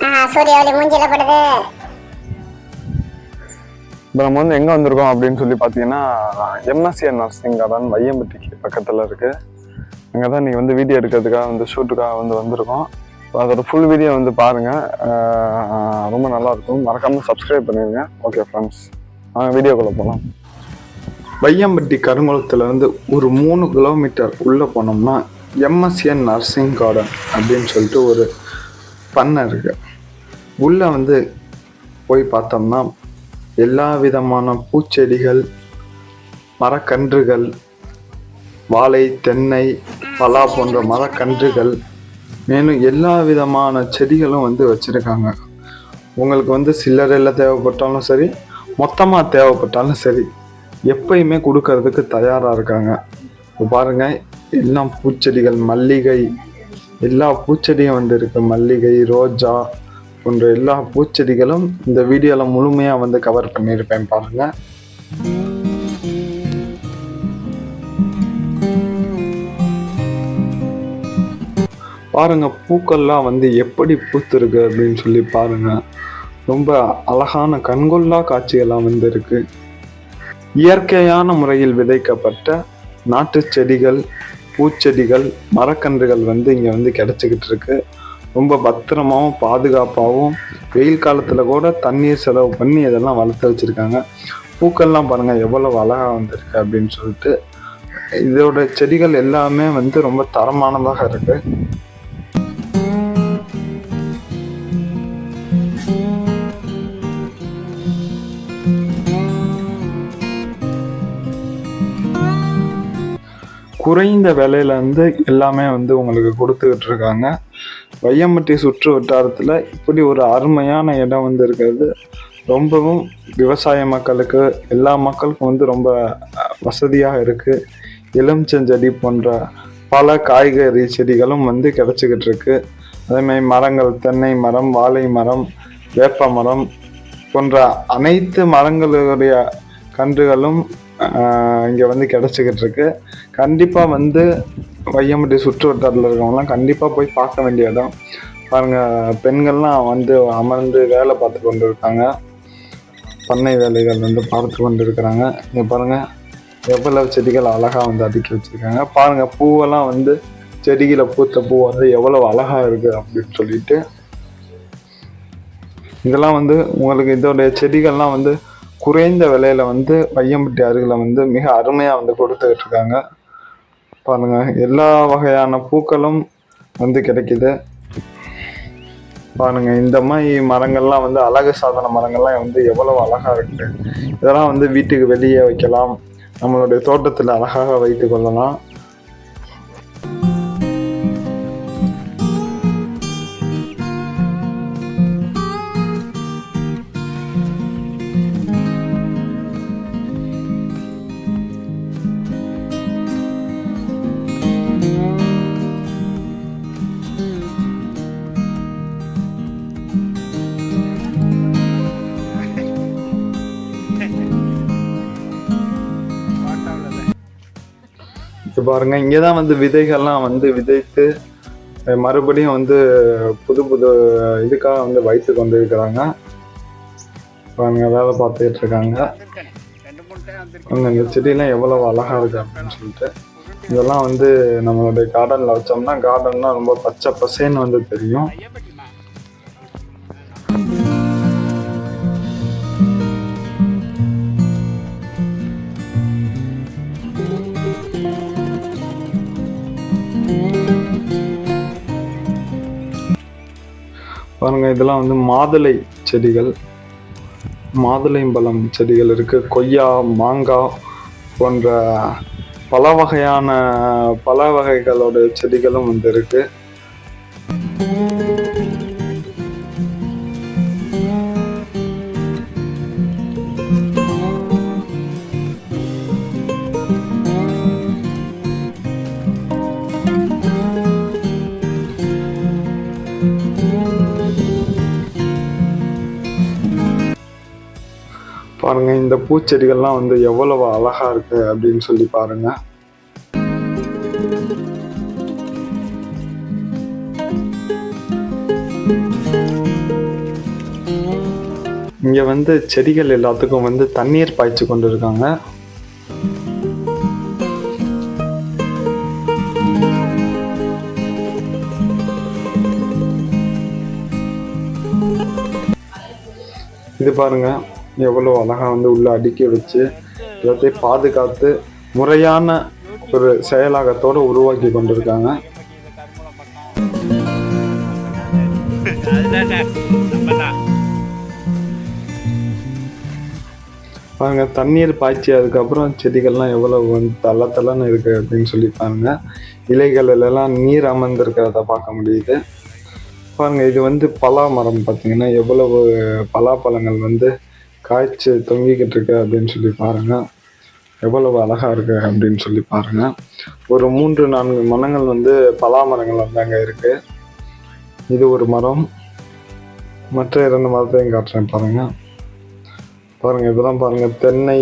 ஆ, சூரிய ஒளி மூஞ்சில படுது. இப்போ நம்ம வந்து எங்கே வந்திருக்கோம் அப்படின்னு சொல்லி பார்த்தீங்கன்னா எம்எஸ்சிஆர் நர்சிங் கார்டன் வையம்பட்டிக்கு பக்கத்தில் இருக்குது அங்கே தான் நீங்கள் வந்து வீடியோ எடுக்கிறதுக்காக வந்து ஷூட்டுக்காக வந்து வந்திருக்கோம். அதோட ஃபுல் வீடியோ வந்து பாருங்கள் ரொம்ப நல்லாயிருக்கும் மறக்காமல் சப்ஸ்கிரைப் பண்ணிடுங்க. ஓகே ஃப்ரெண்ட்ஸ் நாங்கள் வீடியோக்குள்ளே போகலாம் வையம்பட்டி கருங்குளத்துலேருந்து ஒரு மூணு கிலோமீட்டர் உள்ளே போனோம்னா எம்எஸ்என் நர்சிங் கார்டன் அப்படின்னு சொல்லிட்டு ஒரு பண்ணை இருக்கு. உள்ளே வந்து போய் பார்த்தோம்னா எல்லா விதமான பூச்செடிகள் மரக்கன்றுகள் வாழை தென்னை பலா போன்ற மரக்கன்றுகள் மேலும் எல்லா விதமான செடிகளும் வந்து வச்சுருக்காங்க. உங்களுக்கு வந்து சில்லறையில் தேவைப்பட்டாலும் சரி மொத்தமாக தேவைப்பட்டாலும் சரி எப்பயுமே கொடுக்கறதுக்கு தயாராக இருக்காங்க. இப்போ பாருங்கள் எல்லாம் பூச்செடிகள் மல்லிகை எல்லா பூச்செடியும் வந்துருக்கு. மல்லிகை ரோஜா போன்ற எல்லா பூச்செடிகளும் இந்த வீடியோவில் முழுமையாக வந்து கவர் பண்ணியிருப்பேன் பாருங்கள் பாருங்கள் பூக்கள்லாம் வந்து எப்படி பூத்துருக்கு அப்படின்னு சொல்லி பாருங்கள் ரொம்ப அழகான கண்கொள்ளா காட்சிகளாக வந்து இருக்கு இயற்கையான முறையில் விதைக்கப்பட்ட நாட்டு செடிகள் பூச்செடிகள் மரக்கன்றுகள் வந்து இங்கே வந்து கிடச்சிக்கிட்டு இருக்கு. ரொம்ப பத்திரமாவும் பாதுகாப்பாகவும் வெயில் காலத்தில் கூட தண்ணீர் செலவு பண்ணி இதெல்லாம் வளர்த்து வச்சுருக்காங்க. பூக்கள்லாம் பாருங்கள் எவ்வளோ அழகாக வந்திருக்கு அப்படின்னு சொல்லிட்டு. இதோட செடிகள் எல்லாமே வந்து ரொம்ப தரமானதாக இருக்குது குறைந்த விலையில இருந்து எல்லாமே வந்து உங்களுக்கு கொடுத்துக்கிட்டு இருக்காங்க. வையம்பட்டி சுற்று வட்டாரத்தில் இப்படி ஒரு அருமையான இடம் வந்து இருக்கிறது. ரொம்பவும் விவசாய மக்களுக்கு எல்லா மக்களுக்கும் வந்து ரொம்ப வசதியாக இருக்குது எலுமிச்சஞ்செடி போன்ற பல காய்கறி செடிகளும் வந்து கிடச்சிக்கிட்டு இருக்கு. அதேமாதிரி மரங்கள் தென்னை மரம் வாழை மரம் வேப்ப மரம் போன்ற அனைத்து மரங்களுடைய கன்றுகளும் இங்கே வந்து கிடச்சிக்கிட்டு இருக்கு. கண்டிப்பாக வந்து வையம்பட்டி சுற்று வட்டாரத்தில் இருக்கவங்கலாம் கண்டிப்பாக போய் பார்க்க வேண்டிய இடம் பாருங்கள் பெண்கள்லாம் வந்து அமர்ந்து வேலை பார்த்து கொண்டு இருக்காங்க பண்ணை வேலைகள் வந்து பார்த்து கொண்டு இருக்கிறாங்க இங்கே பாருங்கள் எவ்வளவு செடிகள் அழகாக வந்து அடுக்கி வச்சுருக்காங்க. பாருங்கள் பூவெல்லாம் வந்து செடிகளை பூத்த பூ வந்து எவ்வளவு அழகாக இருக்குது அப்படின்னு சொல்லிட்டு. இதெல்லாம் வந்து உங்களுக்கு இதோடைய செடிகள்லாம் வந்து குறைந்த விலையில வந்து வையம்பட்டி அருகில் வந்து மிக அருமையாக வந்து கொடுத்துக்கிட்டு இருக்காங்க. பாருங்க எல்லா வகையான பூக்களும் வந்து கிடைக்குது. பாருங்க இந்த மாதிரி மரங்கள்லாம் வந்து அழகு சாதன மரங்கள்லாம் வந்து எவ்வளவு அழகா இருக்கு. இதெல்லாம் வந்து வீட்டுக்கு வெளியே வைக்கலாம். நம்மளுடைய தோட்டத்தில் அழகாக வைத்து கொள்ளலாம். இது பாருங்க. இங்கே தான் வந்து விதைகள்லாம் வந்து விதைத்து மறுபடியும் வந்து புது புது இதுக்காக வந்து வயசுக்கு கொண்டு இருக்கிறாங்க பாருங்க வேலை பார்த்துக்கிட்டு இருக்காங்க. இந்த செடியெல்லாம் எவ்வளவு அழகா இருக்கு அப்படின்னு சொல்லிட்டு. இதெல்லாம் வந்து நம்மளுடைய கார்டன்ல வச்சோம்னா கார்டன்லாம் ரொம்ப பச்சை பசேன்னு வந்து தெரியும். பாருங்க இதெல்லாம் வந்து மாதுளை செடிகள். மாதுளைம்பழம் செடிகள் இருக்கு. கொய்யா மாங்காய் போன்ற பல வகையான பல வகைகளோட செடிகளும் வந்து இருக்குது பாருங்கள் இந்த பூச்செடிகள்லாம் வந்து எவ்வளவு அழகாக இருக்குது அப்படின்னு சொல்லி பாருங்க. இங்கே வந்து செடிகள் எல்லாத்துக்கும் வந்து தண்ணீர் பாய்ச்சி கொண்டு இருக்காங்க இது பாருங்கள் எவ்வளோ அழகாக வந்து உள்ளே அடுக்கி வச்சு எல்லாத்தையும் பாதுகாத்து முறையான ஒரு செயலாக்கத்தோடு உருவாக்கி கொண்டிருக்காங்க. பாருங்க தண்ணீர் பாய்ச்சி அதுக்கப்புறம் செடிகள்லாம் எவ்வளவு வந்து தள்ள தள்ளன்னு இருக்கு அப்படின்னு சொல்லி பாருங்க. இலைகளிலெல்லாம் நீர் அமர்ந்திருக்கிறத பார்க்க முடியுது. பாருங்க இது வந்து பலா மரம் பார்த்தீங்கன்னா எவ்வளவு பலாப்பழங்கள் வந்து காய்ச்சி தொங்கிக்கிட்டு இருக்கு அப்படின்னு சொல்லி பாருங்கள் எவ்வளவு அழகாக இருக்கு அப்படின்னு சொல்லி பாருங்கள் ஒரு மூன்று நான்கு மரங்கள் வந்து பலா மரங்கள் வந்து அங்கே இருக்குது இது ஒரு மரம். மற்ற இரண்டு மரத்தையும் காட்டுறேன் பாருங்கள் பாருங்கள் இதெல்லாம் பாருங்கள் தென்னை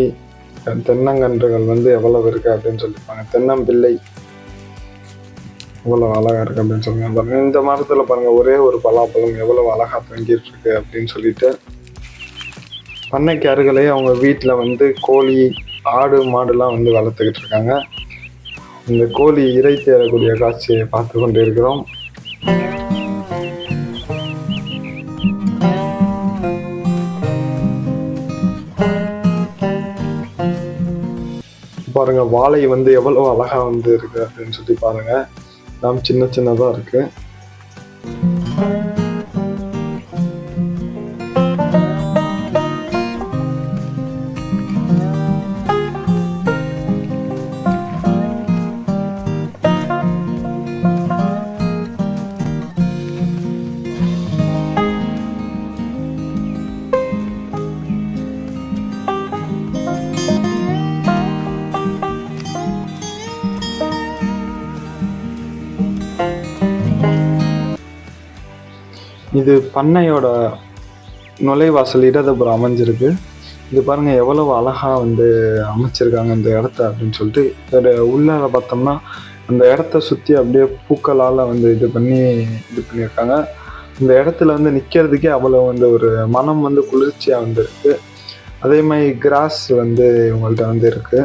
தென்னங்கன்றுகள் வந்து எவ்வளவு இருக்குது அப்படின்னு சொல்லிப்பாங்க தென்னம்பிள்ளை. எவ்வளவு அழகாக இருக்குது அப்படின்னு சொல்லுங்க. பாருங்கள் இந்த மரத்தில் பாருங்கள் ஒரே ஒரு பலாப்பழம் எவ்வளவு அழகாக தொங்கிட்டு இருக்கு அப்படின்னு சொல்லிட்டு பண்ணைக்கு அருகிலே அவங்க வீட்டில் வந்து கோழி ஆடு மாடுலாம் வந்து வளர்த்துக்கிட்டு இருக்காங்க. இந்த கோழி இறை தேடக்கூடிய காட்சியை பார்த்து கொண்டு இருக்கிறோம் பாருங்க வாழை வந்து எவ்வளவு அழகா வந்து இருக்கு அப்படின்னு சொல்லி பாருங்க. நாம் சின்ன சின்னதா இருக்கு. இது பண்ணையோட நுழைவாசல் இடதுபுறம் அமைஞ்சிருக்கு. இது பாருங்க எவ்வளவு அழகா வந்து அமைச்சிருக்காங்க இந்த இடத்த அப்படின்னு சொல்லிட்டு இதோட உள்ளார பார்த்தோம்னா அந்த இடத்த சுற்றி அப்படியே பூக்களால் வந்து இது பண்ணி இது பண்ணியிருக்காங்க. இந்த இடத்துல வந்து நிற்கிறதுக்கே அவ்வளோ வந்து ஒரு மனம் வந்து குளிர்ச்சியாக வந்து அதே மாதிரி கிராஸ் வந்து இவங்கள்ட்ட வந்து இருக்கு.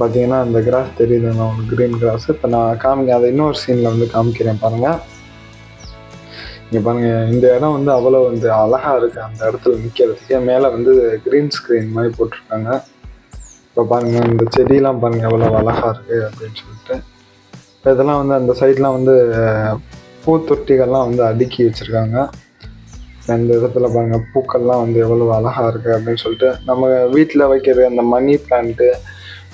பார்த்தீங்கன்னா அந்த கிராஸ் தெரியுது நான் உங்களுக்கு க்ரீன் கிராஸ் இப்போ நான் காமிக்க அதை இன்னொரு சீனில் வந்து காமிக்கிறேன் பாருங்கள் இங்கே பாருங்க இந்த இடம் வந்து அவ்வளோ வந்து அழகா இருக்கு. அந்த இடத்துல நிற்கிறதுக்கு மேலே வந்து க்ரீன் ஸ்க்ரீன் மாதிரி போட்டிருக்காங்க. இப்போ பாருங்க இந்த செடியெல்லாம் பாருங்க எவ்வளோ அழகா இருக்கு அப்படின்னு சொல்லிட்டு. இதெல்லாம் வந்து அந்த சைட்லாம் வந்து பூத்தொட்டிகள்லாம் வந்து அடுக்கி வச்சுருக்காங்க. அந்த இடத்துல பாருங்கள் பூக்கள்லாம் வந்து எவ்வளோ அழகாக இருக்குது அப்படின்னு சொல்லிட்டு நம்ம வீட்டில் வைக்கிற அந்த மணி பிளான்ட்டு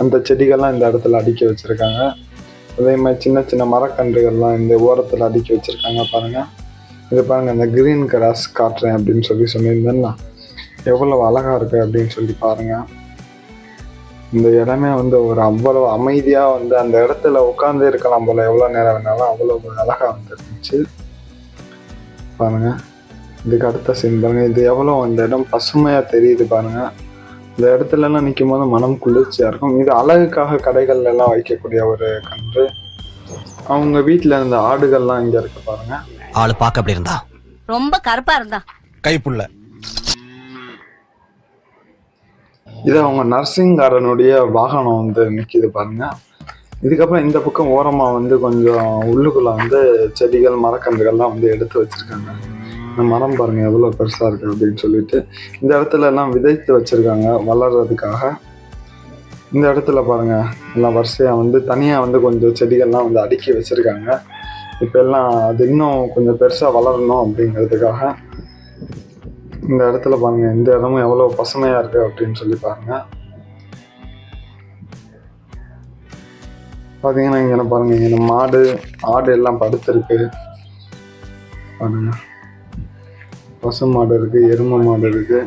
அந்த செடிகள்லாம் இந்த இடத்துல அடுக்கி வச்சுருக்காங்க. அதே மாதிரி சின்ன சின்ன மரக்கன்றுகள்லாம் இந்த ஓரத்தில் அடுக்கி வச்சுருக்காங்க பாருங்கள் இது பாருங்க அந்த கிரீன் கிராஸ் காட்டுறேன் அப்படின்னு சொல்லி சொல்லியிருந்தேன்னா எவ்வளவு அழகா இருக்கு அப்படின்னு சொல்லி பாருங்க. இந்த இடமே வந்து ஒரு அவ்வளவு அமைதியா வந்து அந்த இடத்துல உட்காந்து இருக்கலாம் போல எவ்வளோ நேரம் வேணாலும் அவ்வளவு அழகா வந்து இருந்துச்சு பாருங்க இதுக்கு அடுத்த சீன் பாருங்க. இது எவ்வளோ அந்த இடம் பசுமையா தெரியுது பாருங்க. இந்த இடத்துல எல்லாம் நிற்கும் போது மனம் குளிர்ச்சியா இருக்கும். இது அழகுக்காக கடைகள்ல எல்லாம் வைக்கக்கூடிய ஒரு கன்று. அவங்க வீட்டில் இருந்த ஆடுகள்லாம் இங்கே இருக்கு பாருங்க. ஆளு பார்க்க அப்படி இருந்தா? ரொம்ப கருப்பா இருந்தா. கைப்புள்ள இது அவங்க நர்சிங்காரனுடைய வாகனம் வந்து நிற்கிது பாருங்க. இதுக்கப்புறம் இந்த பக்கம் ஓரமாக வந்து கொஞ்சம் உள்ளுக்குள்ள வந்து செடிகள் மரக்கன்றுகள்லாம் வந்து எடுத்து வச்சிருக்காங்க. இந்த மரம் பாருங்க எவ்வளோ பெருசாக இருக்கு அப்படின்னு சொல்லிட்டு. இந்த இடத்துல எல்லாம் விதைத்து வச்சிருக்காங்க வளர்றதுக்காக. இந்த இடத்துல பாருங்க எல்லாம் வரிசையாக வந்து தனியாக வந்து கொஞ்சம் செடிகள்லாம் வந்து அடுக்கி வச்சிருக்காங்க. இப்போ எல்லாம் அது இன்னும் கொஞ்சம் பெருசாக வளரணும் அப்படிங்கிறதுக்காக இந்த இடத்துல பாருங்கள் இந்த இடமும் எவ்வளோ பசுமையாக இருக்குது அப்படின்னு சொல்லி பாருங்கள் பார்த்தீங்கன்னா இங்கே பாருங்கள் இங்கே மாடு ஆடு எல்லாம் படுத்துருக்கு. பாருங்க. பசு மாடு இருக்குது எருமை மாடு இருக்குது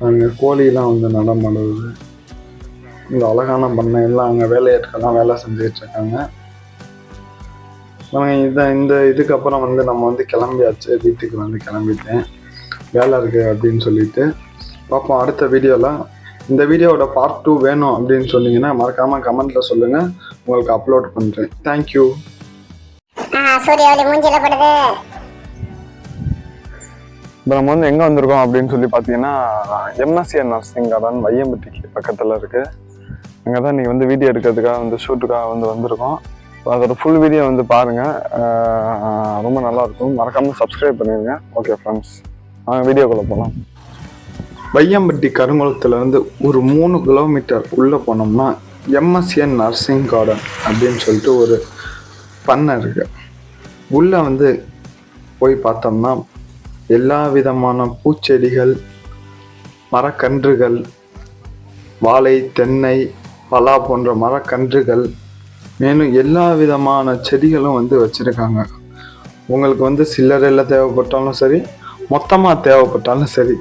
பாருங்கள் கோழியெல்லாம் வந்து நடமாடுது இந்த அழகான பண்ணை எல்லாம் அங்கே வேலையாட்கள்லாம் வேலை செஞ்சுட்டு இருக்காங்க நம்ம இந்த இந்த இதுக்கு அப்புறம் வந்து நம்ம வந்து கிளம்பியாச்சு வீட்டுக்கு வந்து கிளம்பிட்டேன். வேலை இருக்கு அப்படின்னு சொல்லிட்டு. பார்ப்போம் அடுத்த வீடியோவில் இந்த வீடியோவோட பார்ட் டூ வேணும் அப்படின்னு சொன்னீங்கன்னா மறக்காமல் கமெண்ட்டில் சொல்லுங்கள் உங்களுக்கு அப்லோட் பண்ணுறேன் தேங்க்யூ ஆ சூரிய ஒளி மூஞ்சில படுது. இப்போ நம்ம வந்து எங்கே வந்திருக்கோம் அப்படின்னு சொல்லி பார்த்தீங்கன்னா எம்எஸ்சிஎன் நர்சிங் கார்டன் வையம்பட்டிக்கு பக்கத்தில் இருக்குது அங்கே தான் நீங்கள் வந்து வீடியோ எடுக்கிறதுக்காக வந்து ஷூட்டுக்காக வந்து வந்திருக்கோம். அதோட ஃபுல் வீடியோ வந்து பாருங்கள் ரொம்ப நல்லாயிருக்கும் மறக்காமல் சப்ஸ்கிரைப் பண்ணிடுங்க ஓகே ஃப்ரெண்ட்ஸ் வாங்க வீடியோக்குள்ளே போகலாம் வையம்பட்டி கருங்குளத்துலேருந்து ஒரு மூணு கிலோமீட்டர் உள்ளே போனோம்னா எம்எஸ்என் நர்சிங் கார்டன் அப்படின்னு சொல்லிட்டு ஒரு பண்ணை இருக்குது உள்ளே வந்து போய் பார்த்தோம்னா எல்லா விதமான பூச்செடிகள் மரக்கன்றுகள் வாழை தென்னை பலா போன்ற மரக்கன்றுகள் மேலும் எல்லா விதமான செடிகளும் வந்து வச்சுருக்காங்க. உங்களுக்கு வந்து சில்லறையில் தேவைப்பட்டாலும் சரி மொத்தமாக தேவைப்பட்டாலும் சரி